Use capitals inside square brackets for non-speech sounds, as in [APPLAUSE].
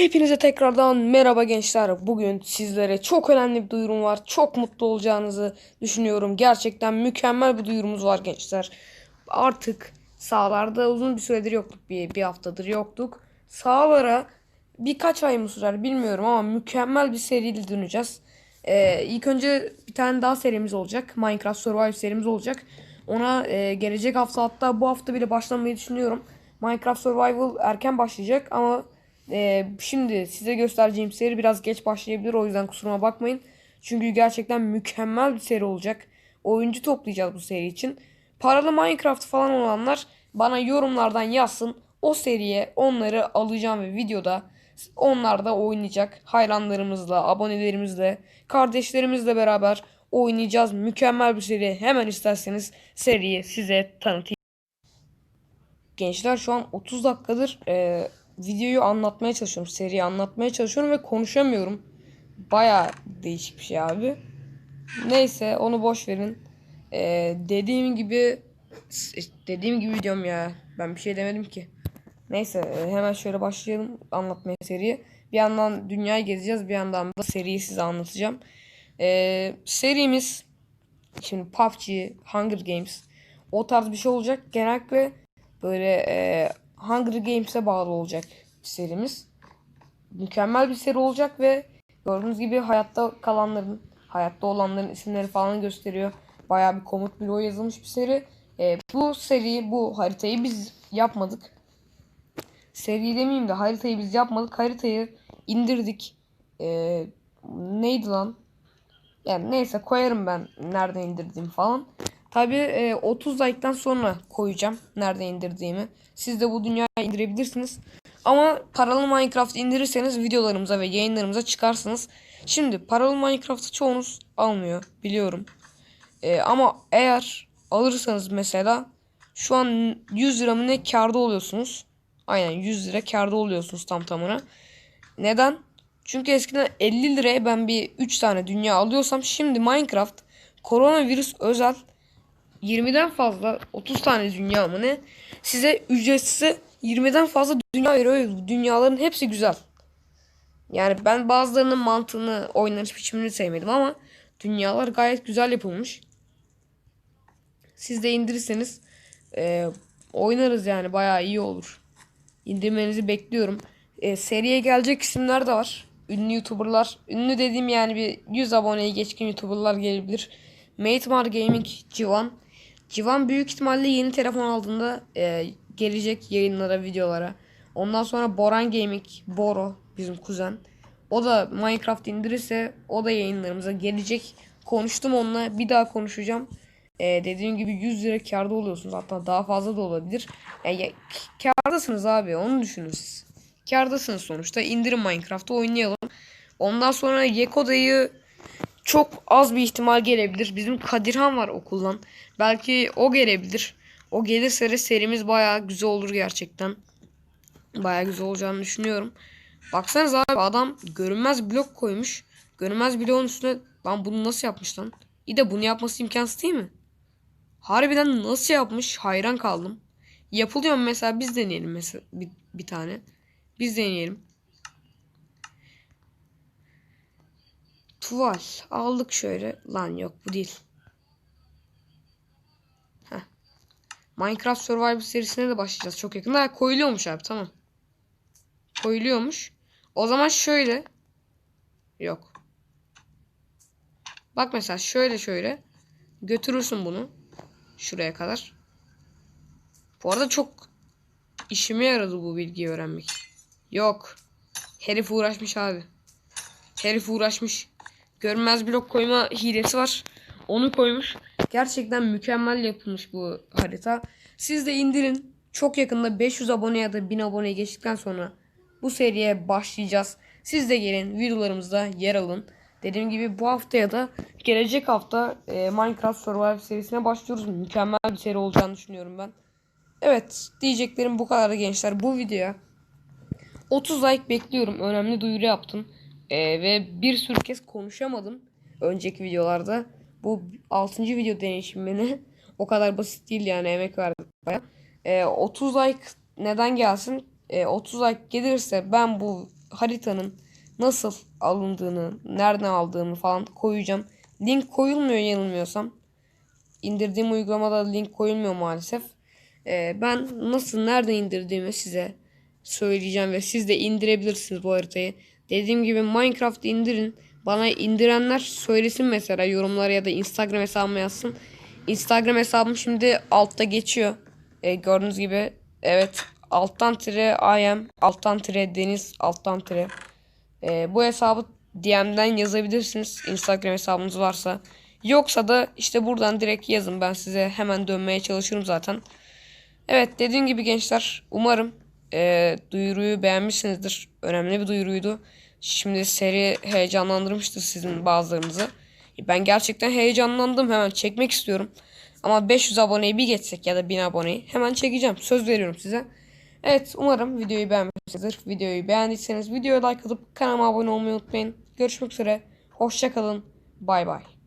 Hepinize tekrardan merhaba gençler. Bugün sizlere çok önemli bir duyurum var. Çok mutlu olacağınızı düşünüyorum. Gerçekten mükemmel bir duyurumuz var gençler. Artık sahalarda uzun bir süredir yoktuk. Bir, bir haftadır yoktuk. Sahalara birkaç ay mı sürer bilmiyorum ama mükemmel bir seriyle döneceğiz. Ee, ilk önce bir tane daha serimiz olacak. Minecraft Survive serimiz olacak. Ona e, gelecek hafta hatta bu hafta bile başlamayı düşünüyorum. Minecraft Survival erken başlayacak ama ee, şimdi size göstereceğim seri biraz geç başlayabilir o yüzden kusuruma bakmayın. Çünkü gerçekten mükemmel bir seri olacak. Oyuncu toplayacağız bu seri için. Paralı Minecraft falan olanlar bana yorumlardan yazsın. O seriye onları alacağım ve videoda onlar da oynayacak. Hayranlarımızla, abonelerimizle, kardeşlerimizle beraber oynayacağız. Mükemmel bir seri. Hemen isterseniz seriyi size tanıtayım. Gençler şu an 30 dakikadır e, videoyu anlatmaya çalışıyorum. Seriyi anlatmaya çalışıyorum ve konuşamıyorum. Baya değişik bir şey abi. Neyse onu boş verin. Ee, dediğim gibi dediğim gibi diyorum ya. Ben bir şey demedim ki. Neyse e, hemen şöyle başlayalım anlatmaya seriyi. Bir yandan dünyayı gezeceğiz. Bir yandan da seriyi size anlatacağım. Ee, serimiz şimdi PUBG, Hunger Games o tarz bir şey olacak. Genellikle böyle e, Hunger Games'e bağlı olacak serimiz. Mükemmel bir seri olacak ve gördüğünüz gibi hayatta kalanların, hayatta olanların isimleri falan gösteriyor. Bayağı bir komut bloğu yazılmış bir seri. E, bu seriyi, bu haritayı biz yapmadık. Seri demeyeyim de haritayı biz yapmadık. Haritayı indirdik. E, neydi lan? Yani neyse koyarım ben nerede indirdiğim falan. Tabi e, 30 like'tan sonra koyacağım nerede indirdiğimi. Siz de bu dünyaya indirebilirsiniz. Ama paralı Minecraft indirirseniz videolarımıza ve yayınlarımıza çıkarsınız. Şimdi paralı Minecraft'ı çoğunuz almıyor biliyorum. E, ama eğer alırsanız mesela şu an 100 lira mı ne karda oluyorsunuz. Aynen 100 lira karda oluyorsunuz tam tamına. Neden? Çünkü eskiden 50 liraya ben bir 3 tane dünya alıyorsam şimdi Minecraft koronavirüs özel 20'den fazla 30 tane dünya mı ne? Size ücretsiz 20'den fazla dünya veriyor. Dünyaların hepsi güzel. Yani ben bazılarının mantığını, oynanış biçimini sevmedim ama dünyalar gayet güzel yapılmış. Siz de indirirseniz e, oynarız yani bayağı iyi olur. İndirmenizi bekliyorum. E, seriye gelecek isimler de var. Ünlü YouTuber'lar. Ünlü dediğim yani bir 100 aboneyi geçkin YouTuber'lar gelebilir. Mate'mar Gaming Civan. Civan büyük ihtimalle yeni telefon aldığında e, gelecek yayınlara, videolara. Ondan sonra Boran Gaming, Boro bizim kuzen. O da Minecraft indirirse o da yayınlarımıza gelecek. Konuştum onunla bir daha konuşacağım. Ee, dediğim gibi 100 lira karda oluyorsunuz. Hatta daha fazla da olabilir. Yani kardasınız abi onu düşünün siz. Kardasınız sonuçta. İndirin Minecraft'ı oynayalım. Ondan sonra Yekoda'yı çok az bir ihtimal gelebilir. Bizim Kadirhan var okuldan. Belki o gelebilir. O gelirse de serimiz baya güzel olur gerçekten. Baya güzel olacağını düşünüyorum. Baksanız abi adam görünmez blok koymuş. Görünmez bloğun üstüne lan bunu nasıl yapmış lan? İyi de bunu yapması imkansız değil mi? Harbiden nasıl yapmış? Hayran kaldım. Yapılıyor mu mesela biz deneyelim mesela bir, bir tane. Biz deneyelim. Tuval aldık şöyle. Lan yok bu değil. Heh. Minecraft Survival serisine de başlayacağız çok yakında. Koyuluyormuş abi tamam. Koyuluyormuş. O zaman şöyle. Yok. Bak mesela şöyle şöyle. Götürürsün bunu. Şuraya kadar. Bu arada çok işime yaradı bu bilgiyi öğrenmek. Yok. Herif uğraşmış abi. Herif uğraşmış. Görünmez blok koyma hilesi var. Onu koymuş. Gerçekten mükemmel yapılmış bu harita. Siz de indirin. Çok yakında 500 abone ya da 1000 abone geçtikten sonra bu seriye başlayacağız. Siz de gelin videolarımızda yer alın. Dediğim gibi bu hafta ya da gelecek hafta e, Minecraft Survival serisine başlıyoruz. Mükemmel bir seri olacağını düşünüyorum ben. Evet diyeceklerim bu kadar gençler. Bu videoya 30 like bekliyorum. Önemli duyuru yaptım. E, ve bir sürü kez konuşamadım önceki videolarda. Bu 6. video deneyişimine [LAUGHS] o kadar basit değil yani emek verdim baya. E, 30 like neden gelsin? E, 30 like gelirse ben bu haritanın nasıl alındığını, nereden aldığımı falan koyacağım. Link koyulmuyor yanılmıyorsam. İndirdiğim uygulamada link koyulmuyor maalesef. Ee, ben nasıl nereden indirdiğimi size söyleyeceğim ve siz de indirebilirsiniz bu haritayı. Dediğim gibi Minecraft indirin. Bana indirenler söylesin mesela yorumlara ya da Instagram hesabıma yazsın. Instagram hesabım şimdi altta geçiyor. Ee, gördüğünüz gibi evet alttan tire IM alttan tire deniz alttan tire. Ee, bu hesabı DM'den yazabilirsiniz Instagram hesabınız varsa. Yoksa da işte buradan direkt yazın ben size hemen dönmeye çalışırım zaten. Evet dediğim gibi gençler umarım eee, duyuruyu beğenmişsinizdir. Önemli bir duyuruydu. Şimdi seri heyecanlandırmıştır sizin bazılarınızı. Ben gerçekten heyecanlandım hemen çekmek istiyorum. Ama 500 aboneyi bir geçsek ya da 1000 aboneyi hemen çekeceğim. Söz veriyorum size. Evet umarım videoyu beğenmişsinizdir. Videoyu beğendiyseniz videoya like atıp kanalıma abone olmayı unutmayın. Görüşmek üzere. Hoşçakalın. Bay bay.